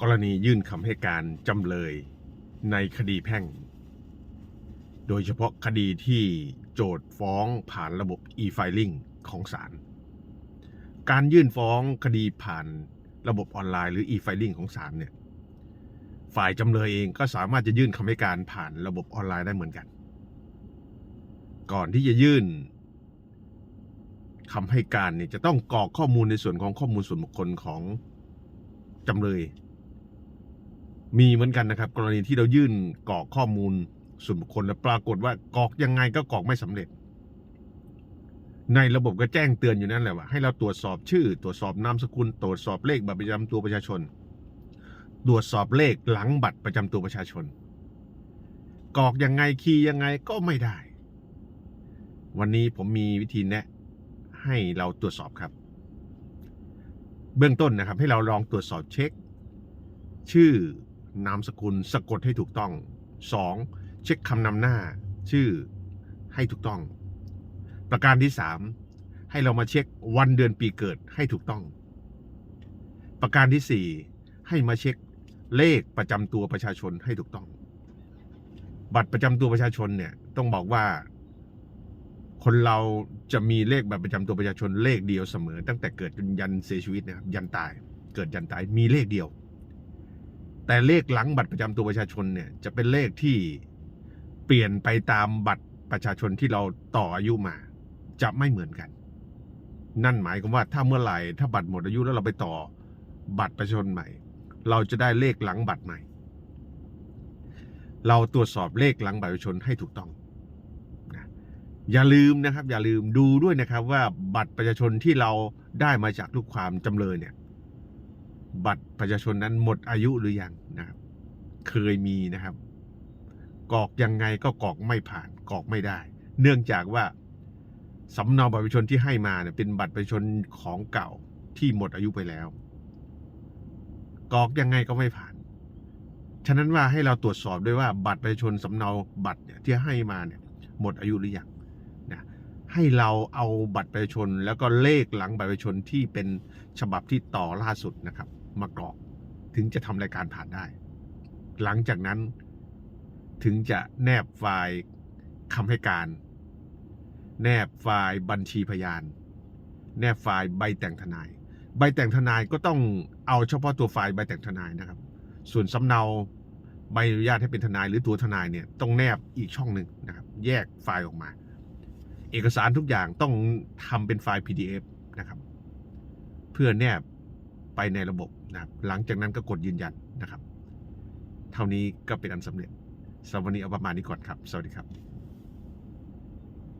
กรณียื่นคำให้การจำเลยในคดีแพ่ง โดยเฉพาะคดีที่โจทย์ฟ้องผ่านระบบ e-filing ของศาล การยื่นฟ้องคดีผ่านระบบออนไลน์หรือ e-filing ของศาลเนี่ย ฝ่ายจำเลยเองก็สามารถจะยื่นคำให้การผ่านระบบออนไลน์ได้เหมือนกัน ก่อนที่จะยื่นคำให้การเนี่ยจะต้องกรอกข้อมูลในส่วนของข้อมูลส่วนบุคคลของจำเลย มีเหมือนกันนะครับ กรณีที่เรายื่นกรอกข้อมูลส่วนบุคคลแล้วปรากฏว่ากรอกยังไงก็กรอกไม่สำเร็จ ในระบบก็แจ้งเตือนอยู่นั่นแหละว่าให้เราตรวจสอบชื่อ ตรวจสอบนามสกุล ตรวจสอบเลขบัตรประจำตัวประชาชน ตรวจสอบเลขหลังบัตรประจำตัวประชาชนกรอกยังไงคีย์ยังไงก็ไม่ได้ วันนี้ผมมีวิธีแนะให้เราตรวจสอบครับ เบื้องต้นนะครับ ให้เราลองตรวจสอบเช็ค ชื่อ นามสกุลสะกดให้ถูกต้อง 2. เช็คคำนำหน้า ชื่อให้ถูกต้อง ประการที่ 3 ให้เรามาเช็ควันเดือนปีเกิดให้ถูกต้อง ประการที่ 4 ให้มาเช็คเลขประจำตัวประชาชนให้ถูกต้อง บัตรประจำตัวประชาชนเนี่ยต้องบอกว่า คนเราจะมีเลขบัตรประจำตัวประชาชนเลขเดียวเสมอ ตั้งแต่เกิดจนยันเสียชีวิตนะครับยันตายเกิดยันตายมีเลขเดียว แต่เลขหลังบัตรประจำตัวประชาชนเนี่ยจะเป็นเลขที่เปลี่ยนไปตามบัตรประชาชนที่เราต่ออายุมา จะไม่เหมือนกัน นั่นหมายความว่าถ้าเมื่อไหร่ถ้าบัตรหมดอายุแล้วเราไปต่อบัตรประชาชนใหม่ เราจะได้เลขหลังบัตรใหม่ เราตรวจสอบเลขหลังบัตรประชาชนให้ถูกต้องนะอย่าลืมนะครับ อย่าลืมดูด้วยนะครับว่าบัตรประชาชนที่เราได้มาจากลูกความจำเลยเนี่ย บัตรประชาชนนั้นหมดอายุหรือยังนะครับเคยมีนะครับกรอกยังไงก็กรอกไม่ผ่านกรอกไม่ได้ เนื่องจากว่าสำเนาบัตรประชาชนที่ให้มาเนี่ยเป็นบัตรประชาชนของเก่าที่หมดอายุไปแล้วกรอกยังไงก็ไม่ผ่าน ฉะนั้นว่าให้เราตรวจสอบด้วยว่าบัตรประชาชนสำเนาบัตรเนี่ยที่ให้มาเนี่ยหมดอายุหรือยังนะให้เราเอาบัตรประชาชนแล้วก็เลขหลังบัตรประชาชนที่เป็นฉบับที่ต่อล่าสุดนะครับ มากรอก ถึงจะทำรายการผ่านได้ หลังจากนั้นถึงจะแนบไฟล์คำให้การ แนบไฟล์บัญชีพยาน แนบไฟล์ใบแต่งทนาย ใบแต่งทนายก็ต้องเอาเฉพาะตัวไฟล์ใบแต่งทนายนะครับ ส่วนสำเนาใบอนุญาตให้เป็นทนายหรือตัวทนายเนี่ยต้องแนบอีกช่องหนึ่งนะครับ แยกไฟล์ออกมา เอกสารทุกอย่างต้องทำเป็นไฟล์ PDF นะครับ เพื่อแนบไปในระบบ นะครับหลังจากนั้นก็กดยืนยันนะครับ เท่านี้ก็เป็นอันสำเร็จสำหรับวันนี้เอาประมาณนี้ก่อนครับ สวัสดีครับ